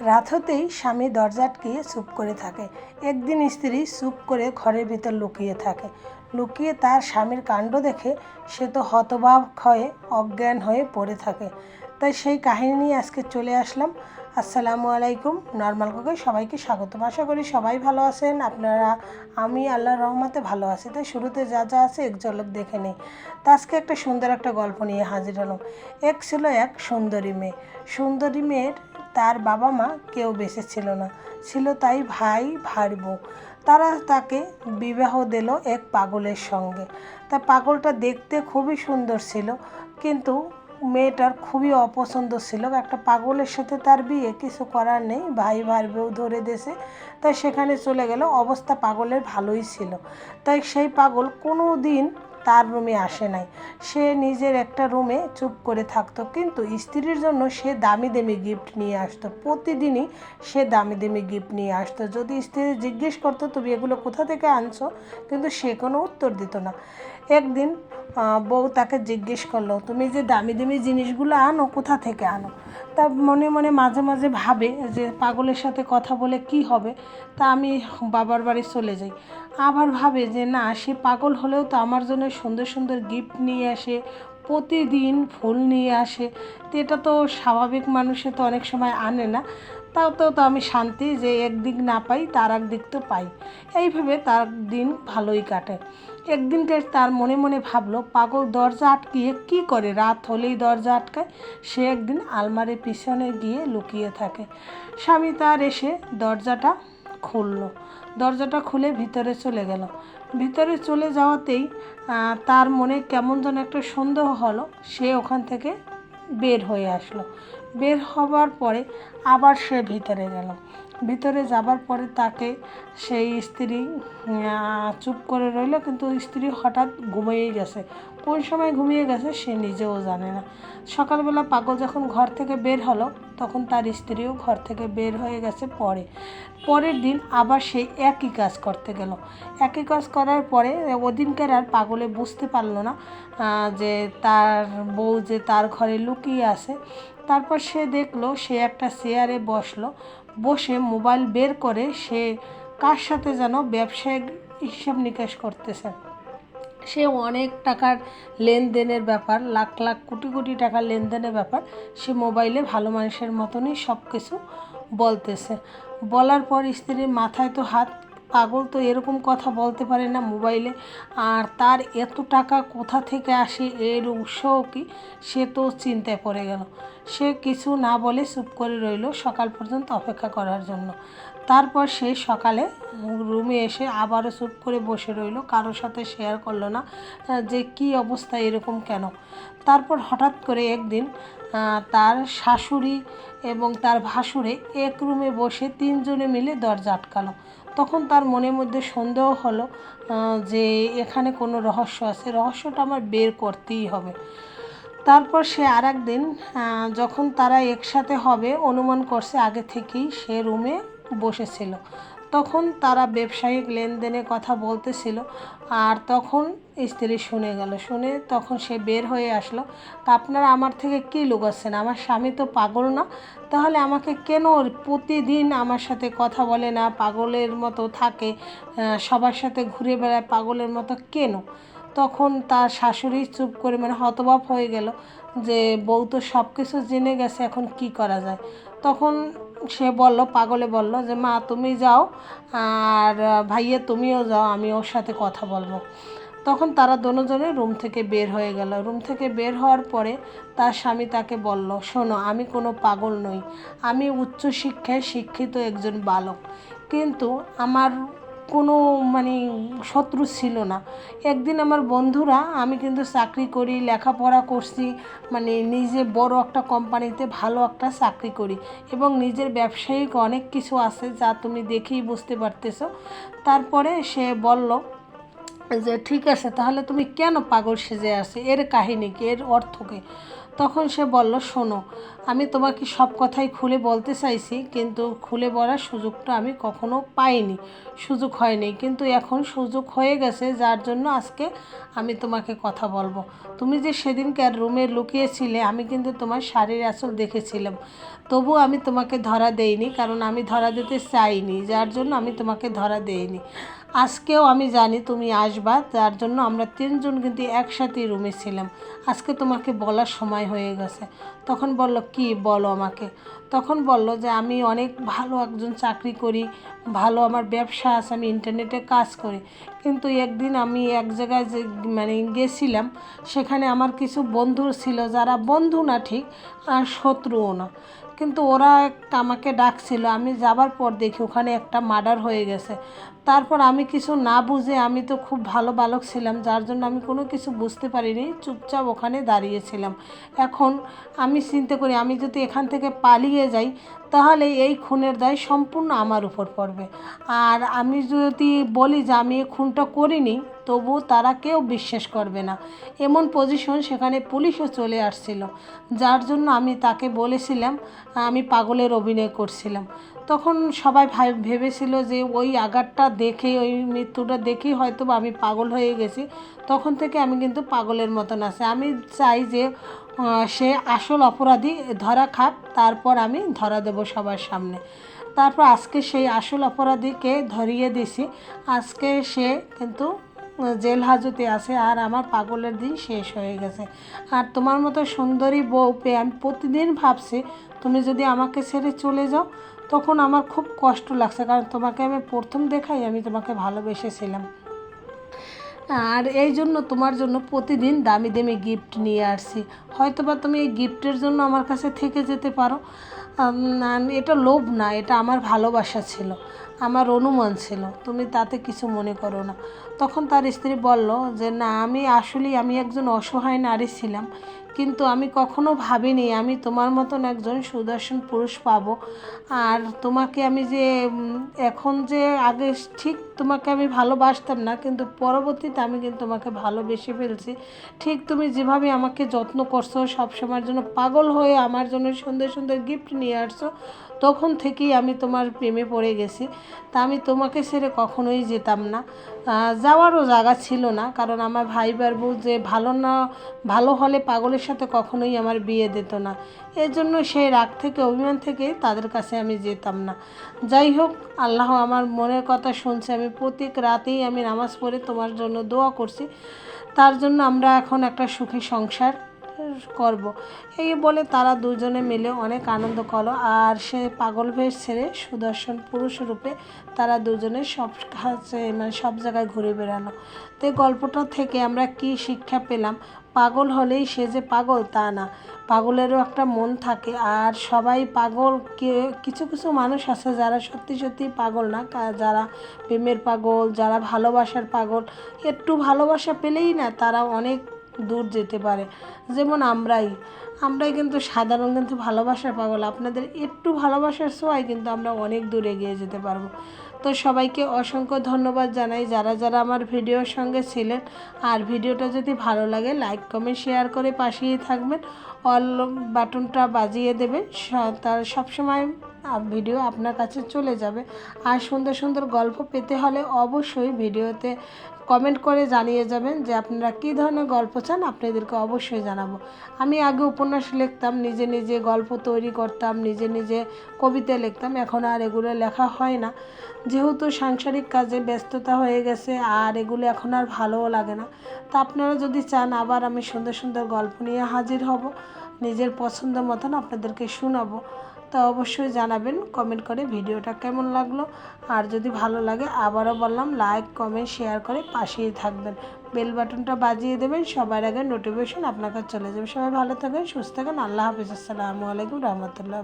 রাত হতেই স্বামী দরজা আটকিয়ে চুপ করে থাকে। একদিন স্ত্রী চুপ করে ঘরের ভিতর লুকিয়ে থাকে। লুকিয়ে তার স্বামীর কাণ্ড দেখে সে তো হতবাক হয়ে অজ্ঞান হয়ে পড়ে থাকে। তাই সেই কাহিনী নিয়ে আজকে চলে আসলাম। আসসালামু আলাইকুম, নর্মাল কুকে সবাইকে স্বাগতম। আশা করি সবাই ভালো আছেন। আপনারা, আমি আল্লাহর রহমতে ভালো আছি। তাই শুরুতে যা যা আছে এক ঝলক দেখে নিই। তা আজকে একটা সুন্দর একটা গল্প নিয়ে হাজির হলাম। এক ছিল এক সুন্দরী মেয়ে। সুন্দরী মেয়ের তার বাবা মা কেউ বেঁচে ছিল না। ছিল তাই ভাই ভাই বউ। তারা তাকে বিবাহ দিল এক পাগলের সঙ্গে। তা পাগলটা দেখতে খুবই সুন্দর ছিল, কিন্তু মেয়েটার খুবই অপছন্দ ছিল। একটা পাগলের সাথে তার বিয়ে, কিছু করার নেই। ভাই ভাই বউ ধরে দেশে তাই সেখানে চলে গেল। অবস্থা পাগলের ভালোই ছিল। তাই সেই পাগল কোনো দিন তার রুমে আসে নাই। সে নিজের একটা রুমে চুপ করে থাকতো, কিন্তু স্ত্রীর জন্য সে দামি দামি গিফট নিয়ে আসতো। প্রতিদিনই সে দামি দামি গিফট নিয়ে আসতো। যদি স্ত্রী জিজ্ঞেস করতো, তুমি এগুলো কোথা থেকে আনছো? কিন্তু সে কোনো উত্তর দিত না। একদিন বউ তাকে জিজ্ঞেস করল, তুমি যে দামি দামি জিনিসগুলো আনো, কোথা থেকে আনো? তা মনে মনে মাঝে মাঝে ভাবে যে পাগলের সাথে কথা বলে কি হবে, তা আমি বাবার বাড়ি চলে যাই। আবার ভাবে যে না, সে পাগল হলেও তো আমার জন্য সুন্দর সুন্দর গিফট নিয়ে আসে, প্রতিদিন ফুল নিয়ে আসে। তো এটা তো স্বাভাবিক মানুষে তো অনেক সময় আনে না। তাও তো তো আমি শান্তি যে একদিক না পাই, তার একদিক তো পাই। এইভাবে তার দিন ভালোই কাটে। একদিনকে তার মনে মনে ভাবলো, পাগল দরজা আটকিয়ে কি করে? রাত হলেই দরজা আটকায়। সে একদিন আলমারির পিছনে গিয়ে লুকিয়ে থাকে। স্বামী তার এসে দরজাটা খুললো। দরজাটা খুলে ভিতরে চলে গেল। ভিতরে চলে যাওয়াতেই তার মনে কেমন যেন একটা সন্দেহ হলো। সে ওখান থেকে বের হয়ে আসলো। বের হবার পরে আবার সে ভিতরে গেল। ভিতরে যাবার পরে তাকে সেই স্ত্রী চুপ করে রইল কিন্তু স্ত্রী হঠাৎ ঘুমিয়েই গেছে। কোন সময় ঘুমিয়ে গেছে, সে নিজেও জানে না। সকালবেলা পাগল যখন ঘর থেকে বের হলো, তখন তার স্ত্রীও ঘর থেকে বের হয়ে গেছে পরে। পরের দিন আবার সে একই কাজ করতে গেল। একই কাজ করার পরে ওদিনকার আর পাগলে বুঝতে পারল না যে তার বউ যে তার ঘরে লুকিয়ে আছে। তারপর সে দেখল, সে একটা চেয়ারে বসল। বসে মোবাইল বের করে সে কার সাথে যেন ব্যবসায়িক হিসাব নিকাশ করতেছে। সে অনেক টাকার লেনদেনের ব্যাপার, লাখ লাখ কোটি কোটি টাকার লেনদেনের ব্যাপার, সে মোবাইলে ভালো মানুষের মতনই সব কিছু বলতেছে। বলার পর স্ত্রীর মাথায় তো হাত, পাগল তো এরকম কথা বলতে পারে না মোবাইলে। আর তার এত টাকা কোথা থেকে আসে, এর উৎসও কি, সে তো চিন্তায় পড়ে গেল। সে কিছু না বলে চুপ করে রইল সকাল পর্যন্ত অপেক্ষা করার জন্য। তারপর সে সকালে রুমে এসে আবারও চুপ করে বসে রইল, কারোর সাথে শেয়ার করল না যে কি অবস্থা, এরকম কেন? তারপর হঠাৎ করে একদিন তার শাশুড়ি এবং তার ভাসুরে এক রুমে বসে তিনজনে মিলে দরজা আটকালো। তখন তার মনের মধ্যে সন্দেহ হলো যে এখানে কোনো রহস্য আছে, রহস্যটা আমার বের করতেই হবে। তারপর সে আর একদিন যখন তারা একসাথে হবে, অনুমান করছে, আগে থেকেই সে রুমে বসেছিল। তখন তারা ব্যবসায়িক লেনদেনের কথা বলতেছিল আর তখন স্ত্রী শুনে গেল। শুনে তখন সে বের হয়ে আসলো, তা আপনারা আমার থেকে কী লুকাচ্ছেন? আমার স্বামী তো পাগল না। তাহলে আমাকে কেন প্রতিদিন আমার সাথে কথা বলে না? পাগলের মতো থাকে সবার সাথে ঘুরে বেড়ায় পাগলের মতো কেন? তখন তার শাশুড়ি চুপ করে মানে হতবাক হয়ে গেল যে, বউ তো সব কিছু জেনে গেছে, এখন কি করা যায়? তখন সে বলল, পাগলে বলল যে, মা, তুমি যাও আর ভাইয়ে তুমিও যাও, আমি ওর সাথে কথা বলব। তখন তারা দুজনে রুম থেকে বের হয়ে গেল। রুম থেকে বের হওয়ার পরে তার স্বামী তাকে বলল, শোনো, আমি কোনো পাগল নই। আমি উচ্চশিক্ষায় শিক্ষিত একজন বালক। কিন্তু আমার কোনো মানে শত্রু ছিল না। একদিন আমার বন্ধুরা, আমি কিন্তু চাকরি করি, লেখাপড়া করছি মানে নিজে বড় একটা কোম্পানিতে ভালো একটা চাকরি করি এবং নিজের ব্যবসায়িক অনেক কিছু আছে যা তুমি দেখেই বুঝতে পারতেছো। তারপরে সে বলল যে, ঠিক আছে, তাহলে তুমি কেন পাগল সেজে আসে এর কাহিনী কি? এর অর্থ কি? তখন সে বলল, শোনো, আমি তোমাকে সব কথাই খুলে বলতে চাইছি, কিন্তু খুলে বলার সুযোগটা আমি কখনো পাইনি। সুযোগ হয়নি, কিন্তু এখন সুযোগ হয়ে গেছে, যার জন্য আজকে আমি তোমাকে কথা বলব। তুমি যে সেদিনকার রুমে লুকিয়েছিলে, আমি কিন্তু তোমার শাড়ির আসল দেখেছিলাম। তবু আমি তোমাকে ধরা দেইনি, কারণ আমি ধরা দিতে চাইনি, যার জন্য আমি তোমাকে ধরা দেইনি। আজকেও আমি জানি তুমি আসবা যার জন্য আমরা তিনজন কিন্তু একসাথেই রুমে ছিলাম। আজকে তোমাকে বলার সময় হয়ে গেছে। তখন বলল, কি বলো আমাকে? তখন বলল যে, আমি অনেক ভালো একজন চাকরি করি, ভালো আমার ব্যবসা আছে, আমি ইন্টারনেটে কাজ করি। কিন্তু একদিন আমি এক জায়গায় যে মানে গেছিলাম, সেখানে আমার কিছু বন্ধু ছিল, যারা বন্ধু না ঠিক, আর শত্রুও না। কিন্তু ওরা একটা আমাকে ডাকছিল, আমি যাবার পর দেখি ওখানে একটা মার্ডার হয়ে গেছে। তারপর আমি কিছু না বুঝে আমি তো খুব ভালো বালক ছিলাম, যার জন্য আমি কোনো কিছু বুঝতে পারিনি, চুপচাপ ওখানে দাঁড়িয়েছিলাম। এখন আমি চিন্তা করি, আমি যদি এখান থেকে পালিয়ে যাই তাহলে এই খুনের দায় সম্পূর্ণ আমার উপর পড়বে। আর আমি যদি বলি যে আমি এই খুনটা করিনি তবু তারা কেউ বিশ্বাস করবে না। এমন পজিশন সেখানে পুলিশও চলে আসছিল, যার জন্য আমি তাকে বলেছিলাম, আমি পাগলের অভিনয় করছিলাম। তখন সবাই ভেবেছিল যে ওই আঘাতটা দেখে ওই মৃত্যুটা দেখেই হয়তো আমি পাগল হয়ে গেছি। তখন থেকে আমি কিন্তু পাগলের মতন আছে। আমি চাই যে সে আসল অপরাধী, ধরা খাক, তারপর আমি ধরা দেব সবার সামনে। তারপর আজকে সেই আসল অপরাধীকে ধরিয়ে দিছি। আজকে সে কিন্তু জেল হাজতে আছে আর আমার পাগলের দিন শেষ হয়ে গেছে। আর তোমার মতো সুন্দরী বউ পেয়ে আমি প্রতিদিন ভাবছি, তুমি যদি আমাকে ছেড়ে চলে যাও, তখন আমার খুব কষ্ট লাগছে। কারণ তোমাকে আমি প্রথম দেখাই আমি তোমাকে ভালোবেসেছিলাম। আর এই জন্য তোমার জন্য প্রতিদিন দামি দামি গিফট নিয়ে আসছি। হয়তো বা তুমি এই গিফটের জন্য আমার কাছে থেকে যেতে পারো। এটা লোভ না, এটা আমার ভালোবাসা ছিল, আমার অনুমান ছিল, তুমি তাতে কিছু মনে করো না। তখন তার স্ত্রী বলল যে, না, আমি আসলেই, আমি একজন অসহায় নারী ছিলাম, কিন্তু আমি কখনো ভাবিনি আমি তোমার মতন একজন সুদর্শন পুরুষ পাবো। আর তোমাকে আমি যে এখন যে আগে ঠিক তোমাকে আমি ভালোবাসতাম না, কিন্তু পরবর্তীতে আমি কিন্তু তোমাকে ভালোবেসে ফেলছি। ঠিক তুমি যেভাবে আমাকে যত্ন করছ, সবসময়ের জন্য পাগল হয়ে আমার জন্য সুন্দর সুন্দর গিফট নিয়ে আসছো, তখন থেকেই আমি তোমার প্রেমে পড়ে গেছি। তা আমি তোমাকে ছেড়ে কখনোই যেতাম না। যাওয়ারও জায়গা ছিল না, কারণ আমার ভাই বারবু যে ভালো না, ভালো হলে পাগলের সাথে কখনোই আমার বিয়ে দিত না। এর জন্য সেই রাগ থেকে, অভিমান থেকে তাদের কাছে আমি যেতাম না। যাই হোক, আল্লাহ আমার মনের কথা শুনছে, আমি প্রত্যেক রাতেই আমি নামাজ পড়ে তোমার জন্য দোয়া করছি। তার জন্য আমরা এখন একটা সুখী সংসার করব। এই বলে তারা দুজনে মিলে অনেক আনন্দ করল। আর সে পাগল ভেস ছেড়ে সুদর্শন পুরুষ রূপে তারা দুজনে সব কাছে মানে সব জায়গায় ঘুরে বেড়ালো। তো গল্পটা থেকে আমরা কি শিক্ষা পেলাম? পাগল হলেই সে যে পাগল, তা না। পাগলেরও একটা মন থাকে। আর সবাই পাগল, কে, কিছু কিছু মানুষ আছে যারা সত্যি সত্যি পাগল না। যারা প্রেমের পাগল, যারা ভালোবাসার পাগল। একটু ভালোবাসা পেলেই না তারা অনেক দূর যেতে পারে। যেমন আমরাই। আমরাই কিন্তু সাধারণ কিন্তু ভালোবাসার পাগল। আপনাদের একটু ভালোবাসার ছোঁয়ায় কিন্তু আমরা অনেক দূর এগিয়ে যেতে পারব। তো সবাইকে অসংখ্য ধন্যবাদ জানাই। যারা যারা আমার ভিডিওর সঙ্গে ছিলেন, আর ভিডিওটা যদি ভালো লাগে, লাইক, কমেন্ট, শেয়ার করে পাশেই থাকবেন। অল বাটনটা বাজিয়ে দেবেন তার সবসময় সময় ভিডিও আপনার কাছে চলে যাবে। আর সুন্দর সুন্দর গল্প পেতে হলে অবশ্যই ভিডিওতে কমেন্ট করে জানিয়ে যাবেন যে আপনারা কী ধরনের গল্প চান, আপনাদেরকে অবশ্যই জানাব। আমি আগে উপন্যাস লিখতাম, নিজে নিজে গল্প তৈরি করতাম, নিজে নিজে কবিতা লিখতাম, এখন আর এগুলো লেখা হয় না। যেহেতু সাংসারিক কাজে ব্যস্ততা হয়ে গেছে, আর এগুলো এখন আর ভালোও লাগে না। তা আপনারা যদি চান, আবার আমি সুন্দর সুন্দর গল্প নিয়ে হাজির হব, নিজের পছন্দ মতন আপনাদেরকে শোনাবো। তা অবশ্যই জানাবেন কমেন্ট করে ভিডিওটা কেমন লাগল। আর যদি ভালো লাগে, আবারও বললাম লাইক কমেন্ট শেয়ার করে পাশেই থাকবেন। বেল বাটনটা বাজিয়ে দেবেন, সবার আগে নোটিফিকেশন আপনার কাছে চলে যাবে। সবাই ভালো থাকেন সুস্থ থাকেন আল্লাহ হাফিজ। আসসালামু আলাইকুম রহমতুল্লাহ